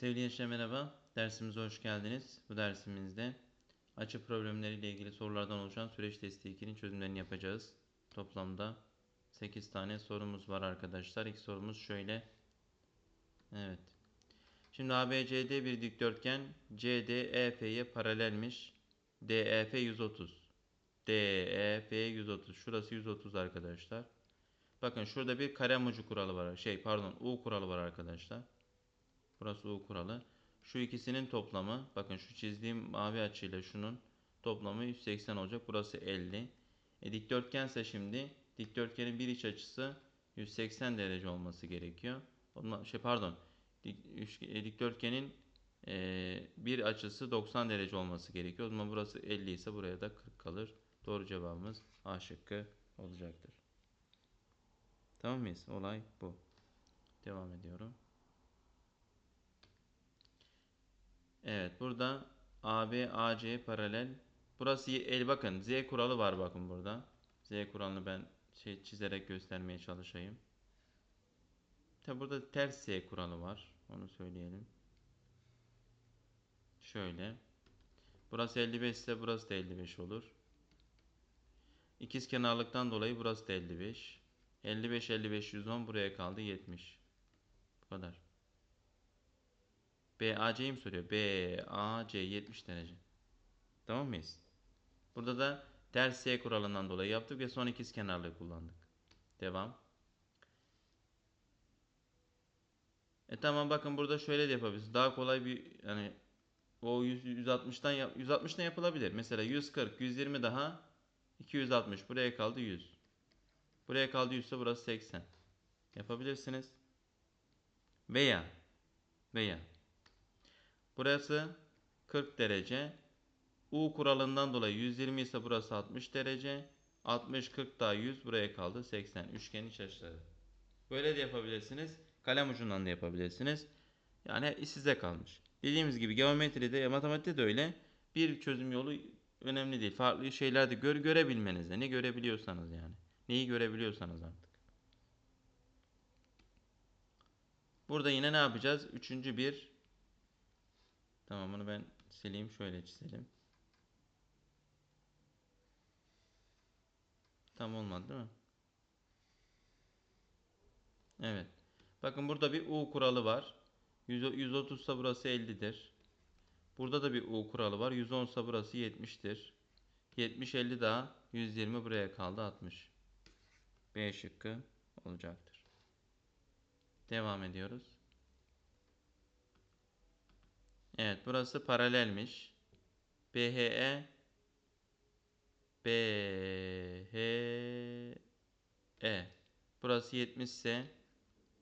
Sevgili gençler merhaba. Dersimize hoş geldiniz. Bu dersimizde açı problemleriyle ilgili sorulardan oluşan süreç testi 2'nin çözümlerini yapacağız. Toplamda 8 tane sorumuz var arkadaşlar. İlk sorumuz şöyle. Evet. Şimdi ABCD bir dikdörtgen CD EF'ye paralelmiş. DEF 130. DEF 130. Şurası 130 arkadaşlar. Bakın şurada bir kare ucu kuralı var. Şey pardon U kuralı var arkadaşlar. Burası U kuralı. Şu ikisinin toplamı bakın şu çizdiğim mavi açıyla şunun toplamı 180 olacak. Burası 50. E, dikdörtgense şimdi dikdörtgenin bir iç açısı 180 derece olması gerekiyor. Ondan, şey pardon. Dik, üç- e, dikdörtgenin e, bir açısı 90 derece olması gerekiyor. O zaman burası 50 ise buraya da 40 kalır. Doğru cevabımız A şıkkı olacaktır. Tamam mıyız? Olay bu. Devam ediyorum. Evet burada AB AC paralel. Burası el bakın Z kuralı var bakın burada. Z kuralını ben şey çizerek göstermeye çalışayım. Tabi burada ters Z kuralı var. Onu söyleyelim. Şöyle. Burası 55 ise burası da 55 olur. İkiz kenarlıktan dolayı burası da 55. 55 55 110 buraya kaldı 70. Bu kadar. BAC'yi mi soruyor? BAC 70 derece. Tamam mıyız? Burada da ters S kuralından dolayı yaptık ve son ikiz kenarlığı kullandık. Devam. E tamam bakın burada şöyle de yapabiliriz. Daha kolay bir yani o 100, 160'tan yap, 160'tan yapılabilir. Mesela 140, 120 daha 260. Buraya kaldı 100. Buraya kaldı 100 ise burası 80. Yapabilirsiniz. Veya veya burası 40 derece. U kuralından dolayı 120 ise burası 60 derece. 60 40 daha 100 buraya kaldı 80. Üçgen iç açıları. Böyle de yapabilirsiniz. Kalem ucundan da yapabilirsiniz. Yani size kalmış. Dediğimiz gibi geometride, matematikte de öyle. Bir çözüm yolu önemli değil. Farklı şeyler de gör, görebilmenizde. Ne görebiliyorsanız yani. Neyi görebiliyorsanız artık. Burada yine ne yapacağız? Üçüncü bir. Tamam bunu ben sileyim. Şöyle çizelim. Tam olmadı değil mi? Evet. Bakın burada bir U kuralı var. 100 130 ise burası 50'dir. Burada da bir U kuralı var. 110 ise burası 70'tir. 70 50 daha 120 buraya kaldı 60. B şıkkı olacaktır. Devam ediyoruz. Evet burası paralelmiş. BHE BHE Burası 70 ise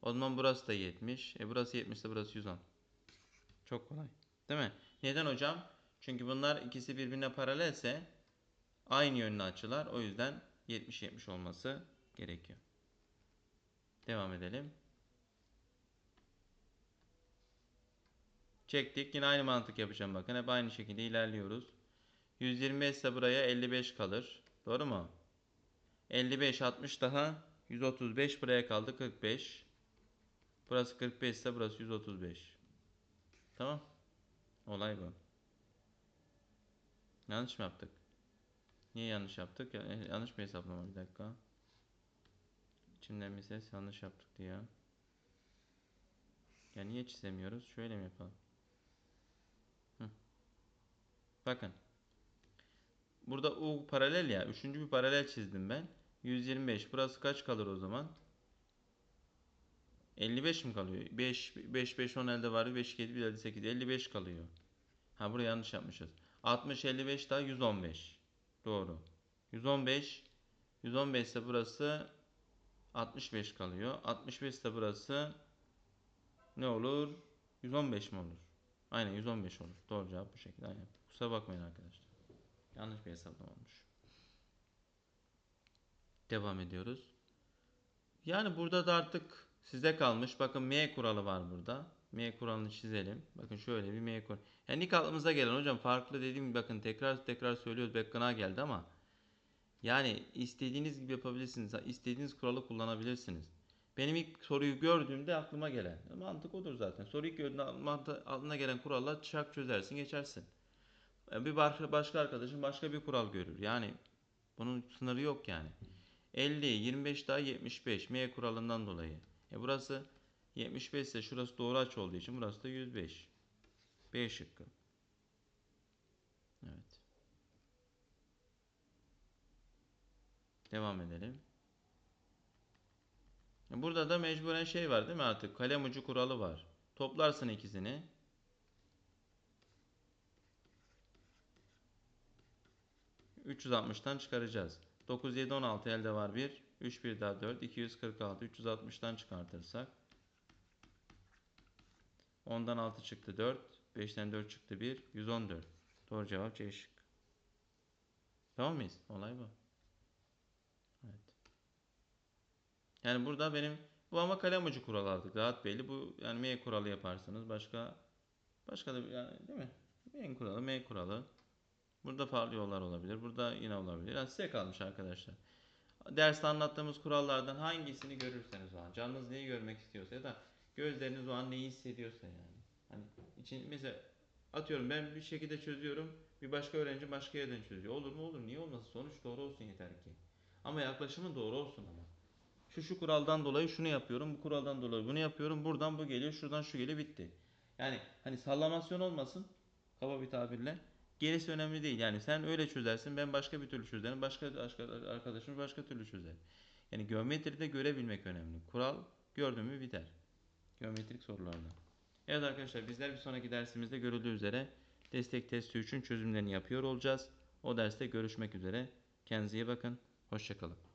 o zaman burası da 70. E burası 70 ise burası 110. Çok kolay. Değil mi? Neden hocam? Çünkü bunlar ikisi birbirine paralelse aynı yönlü açılar. O yüzden 70-70 olması gerekiyor. Devam edelim. Çektik. Yine aynı mantık yapacağım bakın. Hep aynı şekilde ilerliyoruz. 125 ise buraya 55 kalır. Doğru mu? 55 60 daha 135 buraya kaldı 45. Burası 45 ise burası 135. Tamam. Olay bu. Yanlış mı yaptık? Niye yanlış yaptık? Ya- e, Yanlış mı hesaplama bir dakika. İçimden bir ses yanlış yaptık diyor. Ya niye çizemiyoruz? Şöyle mi yapalım? Bakın. Burada U paralel ya. Üçüncü bir paralel çizdim ben. 125. Burası kaç kalır o zaman? 55 mi kalıyor? 5, 5, 5, 10 elde var. 5, 7, 1 elde 8. 55 kalıyor. Ha buraya yanlış yapmışız. 60, 55 daha 115. Doğru. 115. 115 ise burası 65 kalıyor. 65 ise burası ne olur? 115 mi olur? Aynen 115 olur. Doğru cevap bu şekilde. Aynen. Kusura bakmayın arkadaşlar. Yanlış bir hesaplama olmuş. Devam ediyoruz. Yani burada da artık size kalmış. Bakın M kuralı var burada. M kuralını çizelim. Bakın şöyle bir M kuralı. Yani ilk aklımıza gelen hocam farklı dediğim gibi bakın tekrar tekrar söylüyoruz. Bekkana geldi ama yani istediğiniz gibi yapabilirsiniz. İstediğiniz kuralı kullanabilirsiniz. Benim ilk soruyu gördüğümde aklıma gelen mantık odur zaten. Soruyu ilk gördüğünde aklına gelen kuralla çak çözersin geçersin. E, Bir başka, arkadaşın başka bir kural görür. Yani bunun sınırı yok yani. 50, 25 daha 75 M kuralından dolayı. E burası 75 ise şurası doğru açı olduğu için burası da 105. B şıkkı. Evet. Devam edelim. Burada da mecburen şey var değil mi artık? Kalem ucu kuralı var. Toplarsın ikisini. ...360'tan çıkaracağız. 9, 7, 16 elde var 1. 3, 1 daha 4. 246. 360'tan çıkartırsak... 10'dan 6 çıktı 4. 5'ten 4 çıktı 1. 114. Doğru cevap C şık. Tamam mıyız? Olay bu. Evet. Yani burada benim bu ama kalem ucu kuralı artık rahat belli. Bu yani M kuralı yaparsınız. Başka başka da yani değil mi? M kuralı, M kuralı. Burada farklı yollar olabilir. Burada yine olabilir. Yani size kalmış arkadaşlar. Derste anlattığımız kurallardan hangisini görürseniz o an. Canınız neyi görmek istiyorsa ya da gözleriniz o an neyi hissediyorsa yani. Hani için mesela atıyorum ben bir şekilde çözüyorum. Bir başka öğrenci başka yerden çözüyor. Olur mu olur. Niye olmasın? Sonuç doğru olsun yeter ki. Ama yaklaşımın doğru olsun ama. Şu şu kuraldan dolayı şunu yapıyorum. Bu kuraldan dolayı bunu yapıyorum. Buradan bu geliyor. Şuradan şu geliyor. Bitti. Yani hani sallamasyon olmasın. Kaba bir tabirle. Gerisi önemli değil. Yani sen öyle çözersin. Ben başka bir türlü çözerim. Başka, başka arkadaşım başka türlü çözer. Yani geometride görebilmek önemli. Kural gördün mü biter. Geometrik sorularda. Evet arkadaşlar bizler bir sonraki dersimizde görüldüğü üzere destek testi 3'ün çözümlerini yapıyor olacağız. O derste görüşmek üzere. Kendinize iyi bakın. Hoşçakalın.